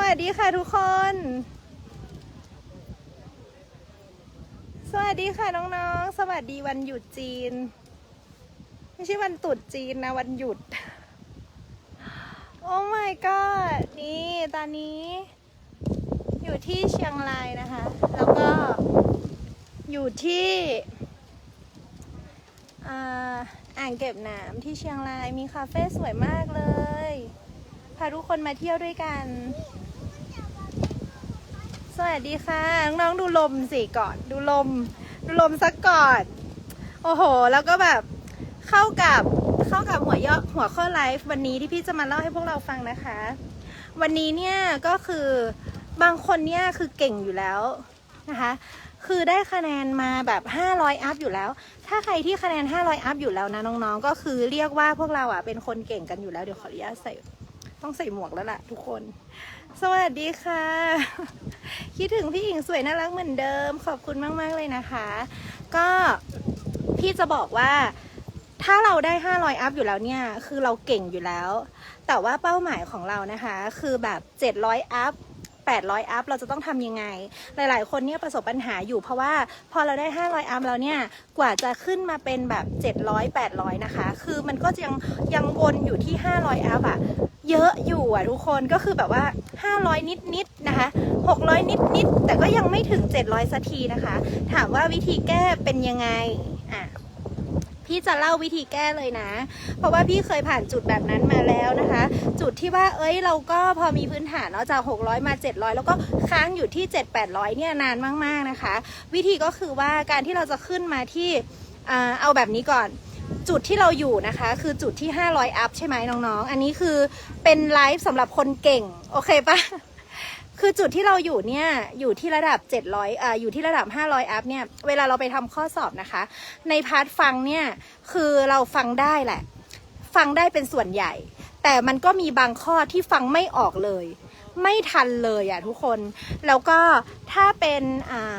วัสดีค่ะทุกคน สวัสดีค่ะน้องๆ สวัสดีวันหยุดจีน ไม่ใช่วันตรุษจีนนะวันหยุด โอ้ my god นี่ตอนนี้ อยู่ที่เชียงรายนะคะ แล้วก็อยู่ที่อ่างเก็บน้ำที่เชียงรายมีคาเฟ่สวยมากเลย พาทุกคนมาเที่ยวด้วยกัน สวัสดีค่ะ น้องๆดูลมสิก่อนดูลม ดูลมสักก่อน โอ้โห แล้วก็แบบเข้ากับเข้ากับหัวย่อหัวข้อไลฟ์วันนี้ที่พี่จะมาเล่าให้พวกเราฟังนะคะ วันนี้เนี่ยก็คือบางคนเนี่ยคือเก่งอยู่แล้วนะคะคือได้คะแนนมาแบบ 500 อัพอยู่แล้ว ถ้าใครที่คะแนน 500 อัพอยู่แล้วนะน้องๆ ก็คือเรียกว่าพวกเราอะเป็นคนเก่งกันอยู่แล้ว เดี๋ยวขออนุญาตใส่ ต้องใส่หมวกแล้วล่ะทุกคน สวัสดีค่ะ คิดถึงพี่หญิงสวยน่ารักเหมือนเดิม ขอบคุณมาก ๆ เลยนะคะ ก็พี่จะบอกว่าถ้าเราได้ 500 อัพอยู่แล้วเนี่ย คือเราเก่งอยู่แล้ว แต่ว่าเป้าหมายของเรานะคะ คือแบบ 700 อัพ 800 อัพเราจะต้องทำยังไง หลาย ๆ คนเนี่ยประสบปัญหาอยู่เพราะว่าพอเราได้ 500 อัพแล้วเนี่ยกว่าจะขึ้นมาเป็นแบบ 700 800 นะคะ คือมันก็ยังยังวนอยู่ที่ 500 อัพอะเยอะอยู่อะทุกคนก็คือแบบว่า 500 นิดๆนะคะ600 นิดๆแต่ก็ยังไม่ถึง 700สักทีนะคะ ถามว่าวิธีแก้เป็นยังไง พี่จะเล่าวิธีแก้เลยนะ เพราะว่าพี่เคยผ่านจุดแบบนั้นมาแล้วนะคะ จุดที่ว่าเอ้ยเราก็พอมีพื้นฐานเนาะจาก 600 มา 700 แล้วก็ค้างอยู่ที่ 7 800 เนี่ยนานมากๆนะคะ วิธีก็คือว่าการที่เราจะขึ้นมาที่เอาแบบนี้ก่อนจุดที่เราอยู่นะคะคือจุดที่ 500 อัพใช่ไหมน้องๆ อันนี้คือเป็นไลฟ์สำหรับคนเก่ง โอเคปะ คือจุดที่เราอยู่เนี่ยอยู่ที่ระดับ 700อ่าอยู่ที่ระดับ 500 อัพเนี่ยเวลาเราไปทำข้อสอบนะคะ ในพาร์ทฟังเนี่ยคือเราฟังได้แหละ ฟังได้เป็นส่วนใหญ่ แต่มันก็มีบางข้อที่ฟังไม่ออกเลย ไม่ทันเลยอะทุกคน แล้วก็ถ้าเป็นอ่า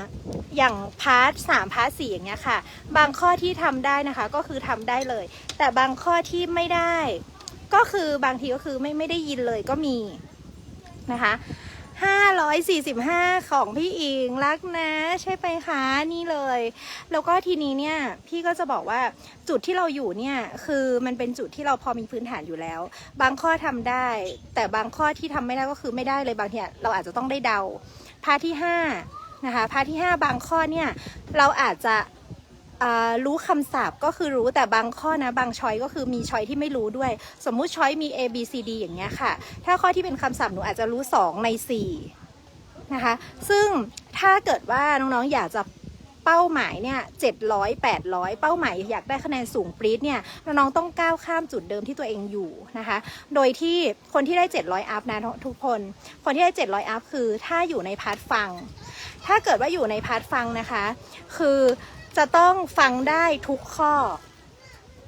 อย่างพาร์ทสามพาร์ทสี่อย่างเงี้ยค่ะ บางข้อที่ทำได้นะคะก็คือทำได้เลย แต่บางข้อที่ไม่ได้ ก็คือบางทีก็คือไม่ไม่ได้ยินเลยก็มีนะคะ 545 ของพี่อิงรักนะใช่ไปคะนี่เลย แล้วก็ทีนี้เนี่ยพี่ก็จะบอกว่าจุดที่เราอยู่เนี่ยคือมันเป็นจุดที่เราพอมีพื้นฐานอยู่แล้ว บางข้อทำได้ แต่บางข้อที่ทำไม่ได้ก็คือไม่ได้เลยบางทีเราอาจจะต้องได้เดาพาร์ทที่5นะคะพาร์ทที่ 5 บางข้อเนี่ยเราอาจจะ รู้คำศัพท์ก็คือรู้แต่บางข้อนะบางช้อยก็คือมีช้อยที่ไม่รู้ด้วย สมมุติช้อยมี A B C D อย่างเงี้ยค่ะ ถ้าข้อที่เป็นคำศัพท์หนูอาจจะรู้ 2 ใน 4 นะคะ ซึ่งถ้าเกิดว่าน้องๆอยากจะเป้าหมายเนี่ย700 800เป้าหมายอยากได้คะแนนสูงปรี๊ดเนี่ยน้องๆต้องก้าวข้ามจุดเดิมที่ตัวเองอยู่นะคะ โดยที่คนที่ได้700อัพนะทุกคน คนที่ได้700อัพคือถ้าอยู่ในพาร์ทฟัง ถ้าเกิดว่าอยู่ในพาร์ทฟังนะคะ คือ จะต้องฟังได้ทุกข้อ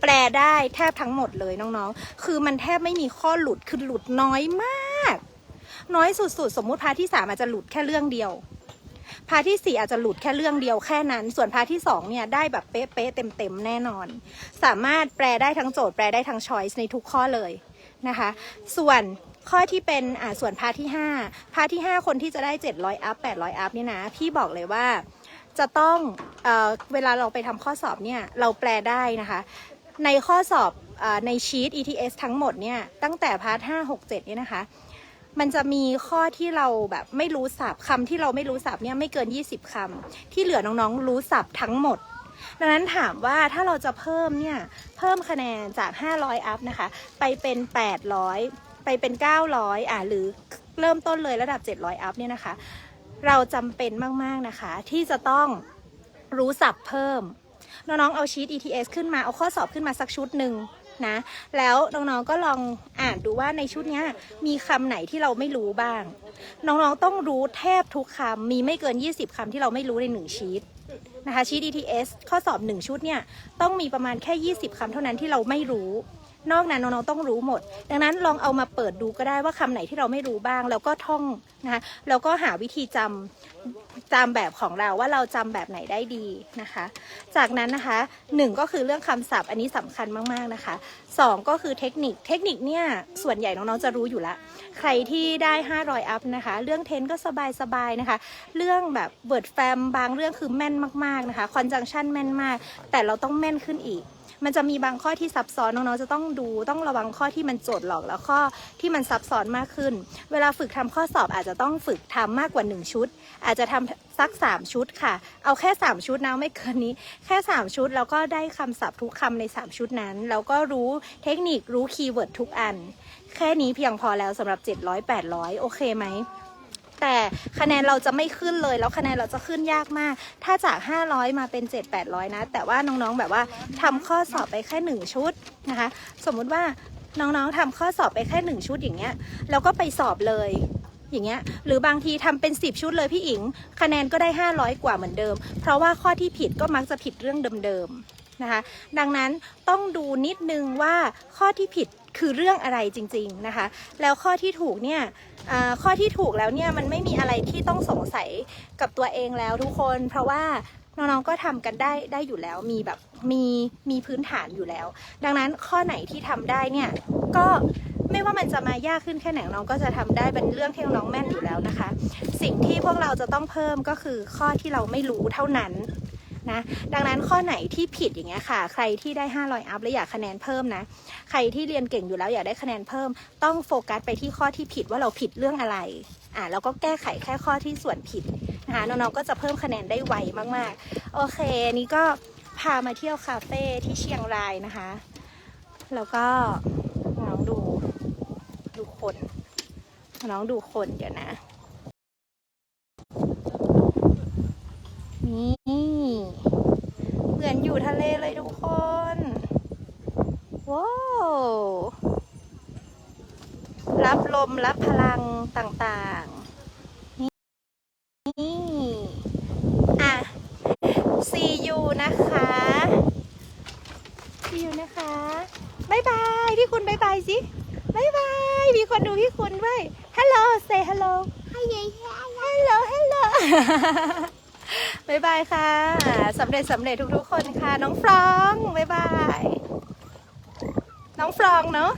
แปลได้แทบทั้งหมดเลยน้องๆ คือมันแทบไม่มีข้อหลุดคือหลุดน้อยมาก น้อยสุดๆ สมมุติพาที่สามอาจจะหลุดแค่เรื่องเดียวพาที่สี่อาจจะหลุดแค่เรื่องเดียวแค่นั้น ส่วนพาที่สองเนี่ยได้แบบเป๊ะๆเต็มๆแน่นอน สามารถแปลได้ทั้งโจทย์แปลได้ทั้งช้อยส์ในทุกข้อเลยนะคะ ส่วนข้อที่เป็นอ่าส่วนพาที่ห้าพาที่ห้าคนที่จะได้ 700 อัพ 800 อัพเนี่ยนะ พี่บอกเลยว่า จะต้องเอเวลาเราไปทำข้อสอบเนี่ยเราแปลได้นะคะ ในข้อสอบอในชีต ETS ทั้งหมดเนี่ยตั้งแต่พาร์ท5 6 7เนี่ยนะคะมันจะมีข้อที่เราแบบไม่รู้ศัพท์คำที่เราไม่รู้ศัพท์เนี่ยไม่เกิน 20คำที่เหลือน้องๆรู้ศัพท์ทั้งหมด ดังนั้นถามว่าถ้าเราจะเพิ่มเนี่ยเพิ่มคะแนนจาก 500 อัพนะคะ ไปเป็น 800 ไปเป็น 900 อะหรือเริ่มต้นเลยระดับ 700 อัพเนี่ยนะคะ เราจำเป็นมาก ๆ นะคะ ที่จะต้องรู้ศัพท์เพิ่ม น้องๆ เอาชีต ETS ขึ้นมา เอาข้อสอบขึ้นมาสักชุดหนึ่งนะ แล้วน้องๆ ก็ลองอ่านดูว่าในชุดนี้มีคำไหนที่เราไม่รู้บ้าง น้องๆ ต้องรู้แทบทุกคำ มีไม่เกิน 20 คำที่เราไม่รู้ในหนึ่งชีตนะคะชีต ETS ข้อสอบ 1 ชุดเนี่ยต้องมีประมาณแค่ 20 คำเท่านั้นที่เราไม่รู้ นอกนั้นน้องๆต้องรู้หมด ดังนั้นลองเอามาเปิดดูก็ได้ว่าคำไหนที่เราไม่รู้บ้าง แล้วก็ท่องนะคะแล้วก็หาวิธีจ จำแบบของเราว่าเราจำแบบไหนได้ดีนะคะ จากนั้นนะคะหนึ่งก็คือเรื่องคำศัพท์อันนี้สำคัญมากๆนะคะสองก็คือเทคนิคเทคนิคเนี่ยส่วนใหญ่น้องๆจะรู้อยู่ละ ใครที่ได้ 500 อัพนะคะ เรื่องเทนก็สบายๆนะคะ เรื่องแบบเวิร์ดแฟมบางเรื่องคือแม่นมากๆนะคะคอนจังชันแม่นมาก แต่เราต้องแม่นขึ้นอีกมันจะมีบางข้อที่ซับซ้อนน้องๆจะต้องดูต้องระวังข้อที่มันโจทย์หลอกแล้วข้อที่มันซับซ้อนมากขึ้น เวลาฝึกทำข้อสอบอาจจะต้องฝึกทำมากกว่า 1 ชุด อาจจะทำสัก 3 ชุดค่ะ เอาแค่ 3 ชุดนะไม่เกินนี้ แค่ 3 ชุดแล้วก็ได้คำศัพท์ทุกคำใน 3 ชุดนั้น แล้วก็รู้เทคนิครู้คีย์เวิร์ดทุกอัน แค่นี้เพียงพอแล้วสำหรับ 700 800 โอเคไหมแต่คะแนนเราจะไม่ขึ้นเลย แล้วคะแนนเราจะขึ้นยากมาก ถ้าจาก 500 มาเป็น 7 800 นะ แต่ว่าน้องๆแบบว่าทำข้อสอบไปแค่ 1 ชุดนะคะ สมมุติว่าน้องๆทำข้อสอบไปแค่ 1 ชุดอย่างเงี้ยแล้วก็ไปสอบเลย อย่างเงี้ยหรือบางทีทำเป็น 10 ชุดเลยพี่อิง คะแนนก็ได้ 500 กว่าเหมือนเดิม เพราะว่าข้อที่ผิดก็มักจะผิดเรื่องเดิมๆนะคะ ดังนั้นต้องดูนิดนึงว่าข้อที่ผิดคือเรื่องอะไรจริง ๆนะคะ แล้วข้อที่ถูกเนี่ยข้อที่ถูกแล้วเนี่ยมันไม่มีอะไรที่ต้องสงสัยกับตัวเองแล้วทุกคน เพราะว่าน้องๆก็ทำกันได้ได้อยู่แล้วมีแบบมีมีพื้นฐานอยู่แล้ว ดังนั้นข้อไหนที่ทำได้เนี่ยก็ ไม่ว่ามันจะมายากขึ้นแค่ไหนน้องก็จะทำได้เป็นเรื่องที่น้องแม่นอยู่แล้วนะคะ สิ่งที่พวกเราจะต้องเพิ่มก็คือข้อที่เราไม่รู้เท่านั้นนะดังนั้นข้อไหนที่ผิดอย่างเงี้ยค่ะ ใครที่ได้ 500 อัพและอยากคะแนนเพิ่มนะ ใครที่เรียนเก่งอยู่แล้วอยากได้คะแนนเพิ่ม ต้องโฟกัสไปที่ข้อที่ผิดว่าเราผิดเรื่องอะไรอ่าแล้วก็แก้ไขแค่ข้อที่ส่วนผิดนะคะน้องๆก็จะเพิ่มคะแนนได้ไวมากๆ โอเคนี่ก็พามาเที่ยวคาเฟ่ที่เชียงรายนะคะ แล้วก็ คน น้องดูคนเดี๋ยวนะ นี่ เหมือนอยู่ทะเลเลยทุกคน ว้าว รับลมรับพลังต่างๆ นี่นี่อะ see you นะคะ see you นะคะบายบาย พี่คุณบายบายสิบายบาย มีคนดูพี่คุณด้วยฮัลโหลเซย์ฮัลโหลฮัลโหลฮัลโหลบายบายค่ะสำเร็จสำเร็จทุกๆคนค่ะ น้องฟรองบายบาย น้องฟรองเนาะ